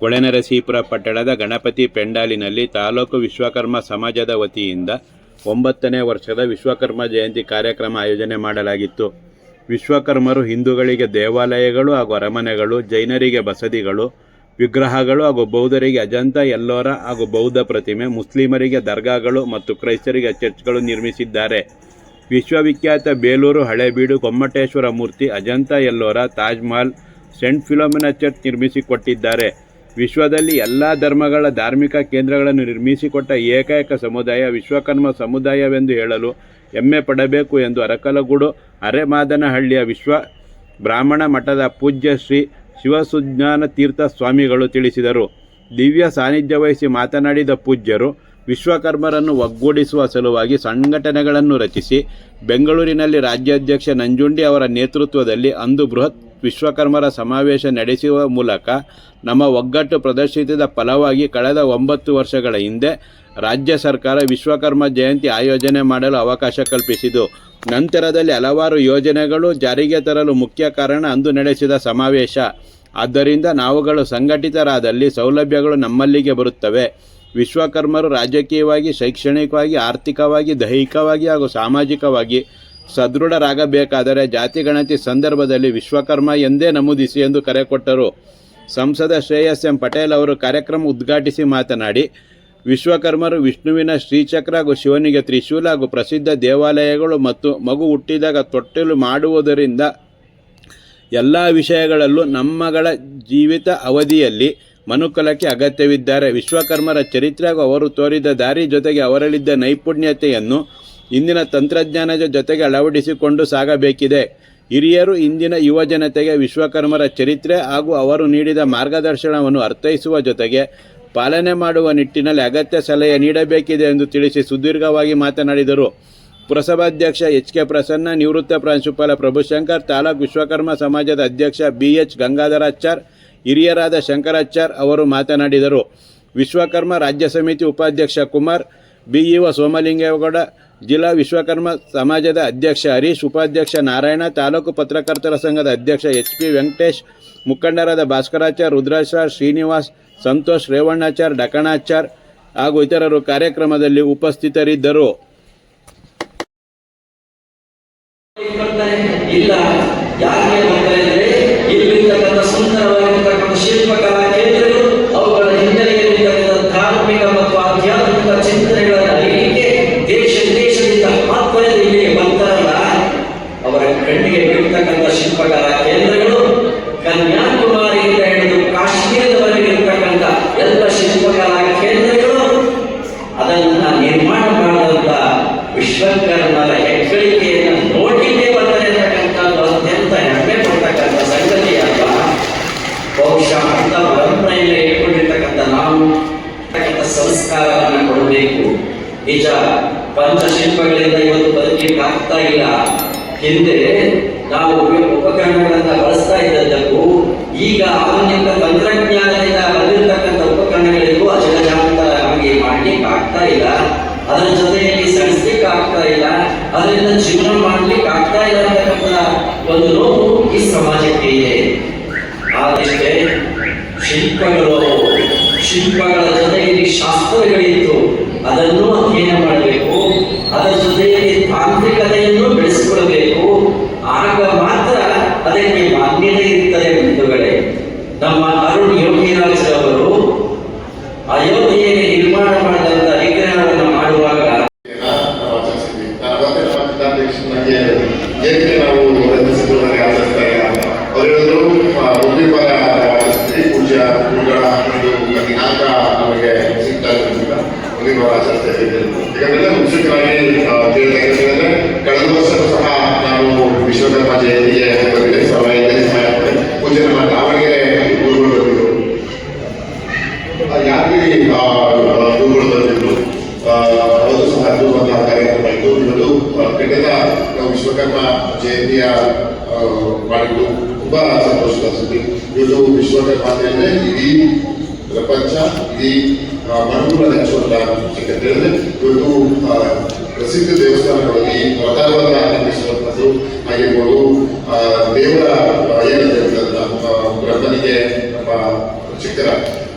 ಹೊಳೆನರಸೀಪುರ ಪಟ್ಟಣದ ಗಣಪತಿ ಪೆಂಡಾಲಿನಲ್ಲಿ ತಾಲೂಕು ವಿಶ್ವಕರ್ಮ ಸಮಾಜದ ವತಿಯಿಂದ ಒಂಬತ್ತನೇ ವರ್ಷದ ವಿಶ್ವಕರ್ಮ ಜಯಂತಿ ಕಾರ್ಯಕ್ರಮ ಆಯೋಜನೆ ಮಾಡಲಾಗಿತ್ತು. ವಿಶ್ವಕರ್ಮರು ಹಿಂದೂಗಳಿಗೆ ದೇವಾಲಯಗಳು ಹಾಗೂ ಅರಮನೆಗಳು, ಜೈನರಿಗೆ ಬಸದಿಗಳು, ವಿಗ್ರಹಗಳು ಹಾಗೂ ಬೌದ್ಧರಿಗೆ ಅಜಂತ ಎಲ್ಲೋರ ಹಾಗೂ ಬೌದ್ಧ ಪ್ರತಿಮೆ, ಮುಸ್ಲಿಮರಿಗೆ ದರ್ಗಾಗಳು ಮತ್ತು ಕ್ರೈಸ್ತರಿಗೆ ಚರ್ಚ್ಗಳು ನಿರ್ಮಿಸಿದ್ದಾರೆ. ವಿಶ್ವವಿಖ್ಯಾತ ಬೇಲೂರು ಹಳೇಬೀಡು ಗೊಮ್ಮಟೇಶ್ವರ ಮೂರ್ತಿ Ajanta Ellora Taj Mahal saint Philomena church ನಿರ್ಮಿಸಿಕೊಟ್ಟಿದ್ದಾರೆ. ವಿಶ್ವದಲ್ಲಿ ಎಲ್ಲ ಧರ್ಮಗಳ ಧಾರ್ಮಿಕ ಕೇಂದ್ರಗಳನ್ನು ನಿರ್ಮಿಸಿಕೊಟ್ಟ ಏಕೈಕ ಸಮುದಾಯ ವಿಶ್ವಕರ್ಮ ಸಮುದಾಯವೆಂದು ಹೇಳಲು ಹೆಮ್ಮೆ ಪಡಬೇಕು ಎಂದು ಅರಕಲಗೂಡು ಅರೆಮಾದನಹಳ್ಳಿಯ ವಿಶ್ವ ಬ್ರಾಹ್ಮಣ ಮಠದ ಪೂಜ್ಯ ಶ್ರೀ ಶಿವಸುಜ್ಞಾನ ತೀರ್ಥ ಸ್ವಾಮಿಗಳು ತಿಳಿಸಿದರು. ದಿವ್ಯ ಸಾನ್ನಿಧ್ಯ ವಹಿಸಿ ಮಾತನಾಡಿದ ಪೂಜ್ಯರು, ವಿಶ್ವಕರ್ಮರನ್ನು ಒಗ್ಗೂಡಿಸುವ ಸಲುವಾಗಿ ಸಂಘಟನೆಗಳನ್ನು ರಚಿಸಿ ಬೆಂಗಳೂರಿನಲ್ಲಿ ರಾಜ್ಯಾಧ್ಯಕ್ಷ ನಂಜುಂಡಿ ಅವರ ನೇತೃತ್ವದಲ್ಲಿ ಅಂದು ಬೃಹತ್ ವಿಶ್ವಕರ್ಮರ ಸಮಾವೇಶ ನಡೆಸುವ ಮೂಲಕ ನಮ್ಮ ಒಗ್ಗಟ್ಟು ಪ್ರದರ್ಶಿಸಿದ ಫಲವಾಗಿ ಕಳೆದ ಒಂಬತ್ತು ವರ್ಷಗಳ ಹಿಂದೆ ರಾಜ್ಯ ಸರ್ಕಾರ ವಿಶ್ವಕರ್ಮ ಜಯಂತಿ ಆಯೋಜನೆ ಮಾಡಲು ಅವಕಾಶ ಕಲ್ಪಿಸಿತು. ನಂತರದಲ್ಲಿ ಹಲವಾರು ಯೋಜನೆಗಳು ಜಾರಿಗೆ ತರಲು ಮುಖ್ಯ ಕಾರಣ ಅಂದು ನಡೆಸಿದ ಸಮಾವೇಶ. ಆದ್ದರಿಂದ ನಾವುಗಳು ಸಂಘಟಿತರಾದಲ್ಲಿ ಸೌಲಭ್ಯಗಳು ನಮ್ಮಲ್ಲಿಗೆ ಬರುತ್ತವೆ. ವಿಶ್ವಕರ್ಮರು ರಾಜಕೀಯವಾಗಿ, ಶೈಕ್ಷಣಿಕವಾಗಿ, ಆರ್ಥಿಕವಾಗಿ, ದೈಹಿಕವಾಗಿ ಹಾಗೂ ಸಾಮಾಜಿಕವಾಗಿ ಸದೃಢರಾಗಬೇಕಾದರೆ ಜಾತಿ ಗಣತಿ ಸಂದರ್ಭದಲ್ಲಿ ವಿಶ್ವಕರ್ಮ ಎಂದೇ ನಮೂದಿಸಿ ಎಂದು ಕರೆ ಕೊಟ್ಟರು. ಸಂಸದ ಶ್ರೇಯಸ್ ಎಂ ಪಟೇಲ್ ಅವರು ಕಾರ್ಯಕ್ರಮ ಉದ್ಘಾಟಿಸಿ ಮಾತನಾಡಿ, ವಿಶ್ವಕರ್ಮರು ವಿಷ್ಣುವಿನ ಶ್ರೀಚಕ್ರ ಹಾಗೂ ಶಿವನಿಗೆ ತ್ರಿಶೂಲ ಹಾಗೂ ಪ್ರಸಿದ್ಧ ದೇವಾಲಯಗಳು ಮತ್ತು ಮಗು ಹುಟ್ಟಿದಾಗ ತೊಟ್ಟಿಲು ಮಾಡುವುದರಿಂದ ಎಲ್ಲ ವಿಷಯಗಳಲ್ಲೂ ನಮ್ಮಗಳ ಜೀವಿತ ಅವಧಿಯಲ್ಲಿ ಮನುಕುಲಕ್ಕೆ ಅಗತ್ಯವಿದ್ದಾರೆ. ವಿಶ್ವಕರ್ಮರ ಚರಿತ್ರೆ ಹಾಗೂ ಅವರು ತೋರಿದ ದಾರಿ ಜೊತೆಗೆ ಅವರಲ್ಲಿದ್ದ ನೈಪುಣ್ಯತೆಯನ್ನು ಇಂದಿನ ತಂತ್ರಜ್ಞಾನದ ಜೊತೆಗೆ ಅಳವಡಿಸಿಕೊಂಡು ಸಾಗಬೇಕಿದೆ. ಹಿರಿಯರು ಇಂದಿನ ಯುವ ಜನತೆಗೆ ವಿಶ್ವಕರ್ಮರ ಚರಿತ್ರೆ ಹಾಗೂ ಅವರು ನೀಡಿದ ಮಾರ್ಗದರ್ಶನವನ್ನು ಅರ್ಥೈಸುವ ಜೊತೆಗೆ ಪಾಲನೆ ಮಾಡುವ ನಿಟ್ಟಿನಲ್ಲಿ ಅಗತ್ಯ ಸಲಹೆ ನೀಡಬೇಕಿದೆ ಎಂದು ತಿಳಿಸಿ ಸುದೀರ್ಘವಾಗಿ ಮಾತನಾಡಿದರು. ಪುರಸಭಾಧ್ಯಕ್ಷ ಎಚ್ ಕೆ ಪ್ರಸನ್ನ, ನಿವೃತ್ತ ಪ್ರಾಂಶುಪಾಲ ಪ್ರಭುಶಂಕರ್, ತಾಲೂಕ್ ವಿಶ್ವಕರ್ಮ ಸಮಾಜದ ಅಧ್ಯಕ್ಷ ಬಿ ಎಚ್ ಗಂಗಾಧರಾಚಾರ್, ಹಿರಿಯರಾದ ಶಂಕರಾಚಾರ್ ಅವರು ಮಾತನಾಡಿದರು. ವಿಶ್ವಕರ್ಮ ರಾಜ್ಯ ಸಮಿತಿ ಉಪಾಧ್ಯಕ್ಷ ಕುಮಾರ್, ಬಿಇಒ ಸೋಮಲಿಂಗೇಗೌಡ ಜಿಲ್ಲಾ ವಿಶ್ವಕರ್ಮ ಸಮಾಜದ ಅಧ್ಯಕ್ಷ ಹರೀಶ್, ಉಪಾಧ್ಯಕ್ಷ ನಾರಾಯಣ, ತಾಲೂಕು ಪತ್ರಕರ್ತರ ಸಂಘದ ಅಧ್ಯಕ್ಷ ಎಚ್ ಪಿ ವೆಂಕಟೇಶ್, ಮುಖಂಡರಾದ ಭಾಸ್ಕರಾಚಾರ್, ರುದ್ರಾಚಾರ್, ಶ್ರೀನಿವಾಸ್, ಸಂತೋಷ್, ರೇವಣ್ಣಾಚಾರ್, ಡಕಣಾಚಾರ್ ಹಾಗೂ ಇತರರು ಕಾರ್ಯಕ್ರಮದಲ್ಲಿ ಉಪಸ್ಥಿತರಿದ್ದರು. ಇಲ್ಲ ಯಾಕೆ ಸುಂದರವಾಗಿರ್ತಕ್ಕಂಥ ಶಿಲ್ಪಕಲಾ ನಿಜ. ಪಂಚಶಿಲ್ಪಗಳಿಂದ ಇವತ್ತು ಬದುಕಲಿಕ್ಕೆ ಆಗ್ತಾ ಇಲ್ಲ. ಹಿಂದೆ ನಾವು ಉಪ- ಉಪಕರಣಗಳನ್ನ ಬಳಸ್ತಾ ಇದ್ದದ್ದಕ್ಕೂ, ಈಗ ಆಧುನಿಕ ತಂತ್ರಜ್ಞಾನದಿಂದ ಬಂದಿರತಕ್ಕಂಥ ಉಪಕರಣಗಳಿಗೂ ಅಜಗಜಾಂತರ ನಮಗೆ ಮಾಡ್ಲಿಕ್ಕೆ ಆಗ್ತಾ ಇಲ್ಲ. ಅದರ ಜೊತೆಯಲ್ಲಿ ಸಣಿಸ್ಲಿಕ್ಕೆ ಆಗ್ತಾ ಇಲ್ಲ. ಅದರಿಂದ ಜೀವನ ಮಾಡ್ಲಿಕ್ಕೆ ಆಗ್ತಾ ಇಲ್ಲ ಅಂತಕ್ಕಂಥ ಒಂದು ನೋವು ಈ ಸಮಾಜಕ್ಕೆ ಇದೆ. ಆದಷ್ಟೇ ಶಿಲ್ಪಗಳು, ಶಿಲ್ಪಗಳ ಜೊತೆಯಲ್ಲಿ ಶಾಸ್ತ್ರಗಳಿತ್ತು. ಅದನ್ನು ಅಧ್ಯಯನ ಮಾಡಬೇಕು. ಅದರ ಜೊತೆಯಲ್ಲಿ ತಾಂತ್ರಿಕತೆಯನ್ನು ಬೆಳೆಸಿಕೊಳ್ಳಬೇಕು. ಆಗ ಮಾತ್ರ ಅದಕ್ಕೆ ಮಾನ್ಯತೆ ಇರುತ್ತದೆ ಬಂಧುಗಳೇ ನಮ್ಮ ಅರುಣ್ ಯೋಗಿರಾಜರವರು ಅಯೋಧ್ಯೆಯಲ್ಲಿ ನಿರ್ಮಾಣ ಮಾಡಿದಂಥ ವಿಗ್ರಹವನ್ನು ಮಾಡುವಾಗ ನಾವು ಆಚರಿಸಿದ್ವಿ ನಾನು ಮತ್ತೆ ನಮ್ಮ ಜಿಲ್ಲಾಧ್ಯಕ್ಷನಾಗಿ ಏಕೆ ನಾವು ರಚಿಸಿದ್ದು ನನಗೆ ಆಚರಿಸ್ತಾರೆ ಅಂತ ಅವ್ರು ಹೇಳಿದ್ರು ಉದ್ವಿಪರ ಆಚರಿಸ್ತೀವಿ ಪೂಜ್ಯ ಗುರುಗಳ ಒಂದು ದಿನಾಂಕ ನಮಗೆ ಸಿಗ್ತಾ ಇದ್ದೀವಿ ಯಾಕಂದ್ರೆ ಉತ್ಸುಕರಾಗಿ ತಿಳಿದ್ರೆ ಕಳೆದ ವರ್ಷ ಸಹ ನಾವು ವಿಶ್ವಕರ್ಮ ಜಯಂತಿಗೆ ನಮ್ಮ ದಾವಣಗೆರೆ ಗುರುಗಳು ಬಂದಿದ್ರು ಯಾರಿಗೆ ಗುರುಗಳು ಬಂದಿದ್ರು ಅದು ಸಹ ಅದ್ಭುತವಾದ ಕಾರ್ಯಕ್ರಮ ಇತ್ತು ಇವತ್ತು ನಾವು ವಿಶ್ವಕರ್ಮ ಜಯಂತಿಯ ಮಾಡಿದ್ದು ತುಂಬಾ ಸಂತೋಷದ ಸುದ್ದಿ. ಇವತ್ತು ವಿಶ್ವಕರ್ಮ ಅಂದ್ರೆ ಇಡೀ ಪ್ರಪಂಚ, ಇಡೀ ಆ, ಅಂತ ಹೇಳಿದ್ರೆ ಇವತ್ತು ಆ, ಪ್ರಸಿದ್ಧ ದೇವಸ್ಥಾನಗಳಲ್ಲಿ ವ್ರತವನ್ನ ನಿರ್ಮಿಸುವಂಥದ್ದು ಆಗಿರ್ಬೋದು ಆ, ದೇವರ ಆ, ಏನಂತ ಬ್ರಹ್ಮನಿಗೆ ನಮ್ಮ ಚಿಕ್ಕರ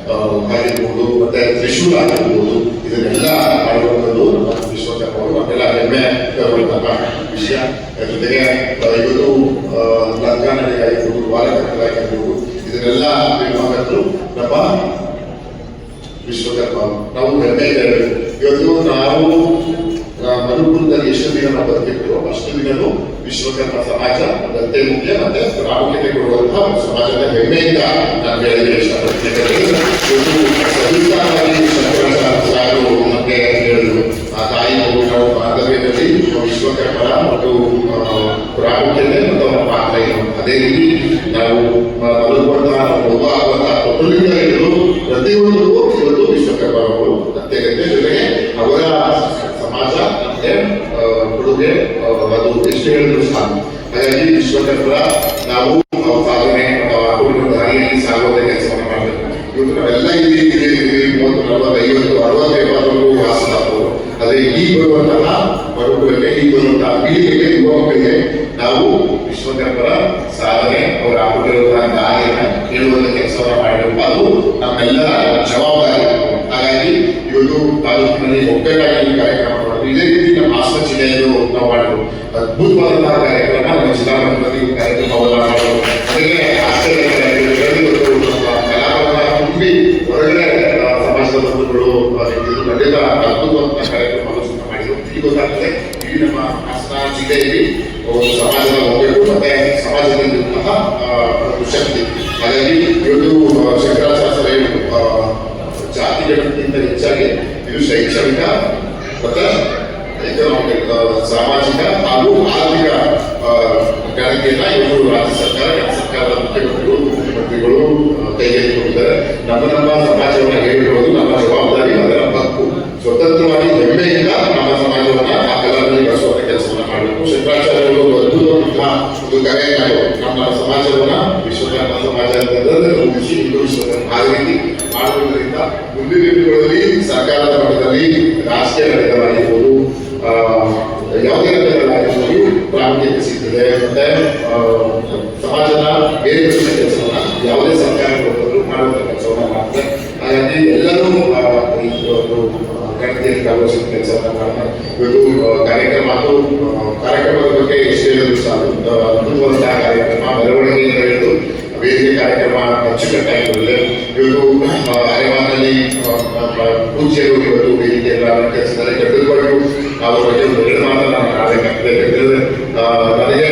ಆ, ಆಗಿರ್ಬೋದು ಮತ್ತೆ ತ್ರಿಶೂಲ ಆಗಿರ್ಬೋದು ಇದನ್ನೆಲ್ಲ ಮಾಡುವಂಥದ್ದು ನಮ್ಮ ವಿಶ್ವಕರ್ಮ ಅವರು. ಅದೆಲ್ಲ ಹೆಮ್ಮೆ ತರುವಂತಹ ವಿಷಯ. ಜೊತೆಗೆ ಆ, ಇವತ್ತು ಆ, ಲಂಕಾ ನಡಿಗೆ ಆಗಿರ್ಬೋದು ವಾರಕರ್ತ ಆಗಿರ್ಬೋದು ಇದನ್ನೆಲ್ಲ ನಿರ್ಮಾಪಕರು ನಮ್ಮ ವಿಶ್ವಕರ್ಮ. ನಾವು ಹೆಮ್ಮೆ ಹೇಳಬೇಕು ಇವತ್ತು ನಾವು ಮನುಕುಲದಲ್ಲಿ ಎಷ್ಟು ದಿನ ನಾವು ಬದುಕಿದ್ರು ಅಷ್ಟು ದಿನನೂ ವಿಶ್ವಕರ್ಮ ಸಮಾಜ ಅದಂತೆ ಮುಖ್ಯ ಮತ್ತೆ ಪ್ರಾಮುಖ್ಯತೆ ಕೊಡುವಂತಹ ಸಮಾಜದ ಹೆಮ್ಮೆಯಿಂದ ನಾನು ಹೇಳಲು ಇಷ್ಟಪಡ್ತೀನಿ. ಸಾರು ಹೇಳಿದ್ರು. ಆ ತಾಯಿ ನಾವು ಬಾಂಧವ್ಯದಲ್ಲಿ ವಿಶ್ವಕರ್ಮರ ಮತ್ತು ಪ್ರಾಮುಖ್ಯತೆ ಮತ್ತು ಅವರ ಪಾತ್ರ ಏನು ಅದೇ ರೀತಿ ನಾವು ನಾವು ಒಬ್ಬ ಆಗುವಂತಹ ತೊಟ್ಟಲಿಂದ ಇವತ್ತು ಜೊತೆಗೆ ಅವರ ಸಮಾಜ ಕೊಡುಗೆ ಅದು ಎಷ್ಟು ಹೇಳಿದ್ರು ಸಾಕು. ಹಾಗಾಗಿ ವಿಶ್ವಕರ್ಮರ ನಾವು ಸಾಧನೆ ಅಥವಾ ಸಾಗೋದೇ ಕೆಲಸವನ್ನು ಮಾಡಬೇಕು. ಇವತ್ತು ನಾವೆಲ್ಲ ಇಲ್ಲಿ ಇಲ್ಲಿ ಅರವತ್ತು ವಾಸದಾರರು ಆದರೆ ಈ ಬರುವಂತಹ ಮರುಗಳಿಗೆ ಈ ಬರುವಂತಹ ಪೀಳಿಗೆಗೆ ಯುವ ಮಕ್ಕಳಿಗೆ ನಾವು ವಿಶ್ವಕರ್ಮರ ಸಾಧನೆ, ಅವರ ಹಾಕಿರುವಂತಹ ದಾರಿಯನ್ನು ಹೇಳುವಂತ ಕೆಲಸವನ್ನು ಮಾಡಬೇಕು. ಅದು ನಮ್ಮೆಲ್ಲರ ಜವಾಬ್ದಾರಿ. ಇವತ್ತು ತಾಲೂಕಿನಲ್ಲಿ ಒಗ್ಗಟ್ಟಾಗಿ ಕಾರ್ಯಕ್ರಮ ಮಾಡೋದು ಇದೇ ರೀತಿ ನಮ್ಮ ಹಾಸನ ಜಿಲ್ಲೆಯಲ್ಲೂ ನಾವು ಮಾಡಿದ್ರು ಅದ್ಭುತವಾದಂತಹ ಕಾರ್ಯಕ್ರಮ ನಮ್ಮ ಜಿಲ್ಲಾ ಮಟ್ಟದಲ್ಲಿ ಈ ಮಾಡೋದು ಅದಕ್ಕೆ ತುಂಬಿ ಹೊರಗಡೆ ಸಮಾಜದ ಬಂಧುಗಳು ಖಂಡಿತ ಅದ್ಭುತವಾದಂತಹ ಕಾರ್ಯಕ್ರಮವನ್ನು ಈಗ ನಮ್ಮ ಹಾಸನ ಜಿಲ್ಲೆಯಲ್ಲಿ ಸಮಾಜದ ಹೋಗಬೇಕು ಮತ್ತೆ ಸಮಾಜದಲ್ಲಿರುವಂತಹ ಶಕ್ತಿ. ಹಾಗಾಗಿ ಇವತ್ತು ಆ, ಶಂಕರಾಚಾರ್ಯ ಹೇಳಿದ್ರು, ಆ, ಜಾತಿಗಳಿಗಿಂತ ಹೆಚ್ಚಾಗಿ ಶೈಕ್ಷಣಿಕ ಮತ್ತು ಎಕನಾಮಿಕ್ ಸಾಮಾಜಿಕ ಹಾಗೂ ಆರ್ಥಿಕ ಆ, ಇವರು ರಾಜ್ಯ ಸರ್ಕಾರ ಸರ್ಕಾರದ ಮುಖ್ಯಮಂತ್ರಿಗಳು ಮುಖ್ಯಮಂತ್ರಿಗಳು ಕೈಗೆತ್ತಿಕೊಂಡಿದ್ದಾರೆ. ನಮ್ಮ ನಮ್ಮ ಸಮಾಜವನ್ನು ಹೇಳಿರುವುದು ನಮ್ಮ ಜವಾಬ್ದಾರಿ ಅದರ ಹಕ್ಕು. ಸ್ವತಂತ್ರವಾಗಿ ಹೆಮ್ಮೆಯಿಂದ ನಮ್ಮ ಸಮಾಜವನ್ನು ಆ ಕಲಾವಿದಲ್ಲಿ ಬಳಸುವಂತ ಕೆಲಸವನ್ನು ಮಾಡಬೇಕು. ಶಂಕರಾಚಾರ್ಯರು ಒಂದು ಒಂದು ಕರೆ. ನಮ್ಮ ಸಮಾಜವನ್ನು ವಿಶ್ವಕರ್ಮ ಸಮಾಜ ರೂಪಿಸಿ ವಿಶ್ವಕರ್ಮ ಆ ರೀತಿ. ಮಾಡುವುದರಿಂದ ಮುಂದಿನ ದಿನಗಳಲ್ಲಿ ಸರ್ಕಾರದ ಮಟ್ಟದಲ್ಲಿ ರಾಷ್ಟ್ರೀಯ ಆ, ಯಾವುದೇ ಮಟ್ಟದಲ್ಲಾಗಿರ್ಬೋದು ಪ್ರಾಮುಖ್ಯತೆ ಸಿಗ್ತದೆ. ಮತ್ತೆ ಸಮಾಜದ ಬೇರೆ ಬೇರೆ ಕೆಲಸವನ್ನ ಯಾವುದೇ ಸರ್ಕಾರ ಕೊಟ್ಟರು ಮಾಡುವಂತ ಕೆಲಸವನ್ನ ಮಾಡ್ತಾರೆ ಹಾಗಾಗಿ ಎಲ್ಲರೂ ಈ ಒಂದು ಗಣತಿಯಲ್ಲಿ ಕಾಲೋಚಿತ ಕೆಲಸವನ್ನ ಮಾಡ್ತಾರೆ. ಇವತ್ತು ಕಾರ್ಯಕ್ರಮ ಅದು ಕಾರ್ಯಕ್ರಮದ ಬಗ್ಗೆ ಎಷ್ಟು ಸಾಕು ಅದ್ಭುತವಾದಂತಹ ಕಾರ್ಯಕ್ರಮ. ಬೆಳವಣಿಗೆಯಿಂದ ಹಿಡಿದು ವೇದಿಕೆ ಕಾರ್ಯಕ್ರಮ ಅಚ್ಚುಕಟ್ಟಾಗಿರಲಿ ಅರೆಮಾನಲ್ಲಿ ಆ, ನಮ್ಮ ಪೂಜ್ಯರು ಇವತ್ತು ವೇದಿಕೆಯಲ್ಲ ಕೆಲಸದಲ್ಲಿ ಕಟ್ಟಿಕೊಂಡು ಅವರ ಬಗ್ಗೆ ಒಂದು ಎರಡು ಮಾತನ್ನು ನಾನು ಆಡಬೇಕಾಗ್ತದೆ ಯಾಕಂದ್ರೆ ಆ, ನನಗೆ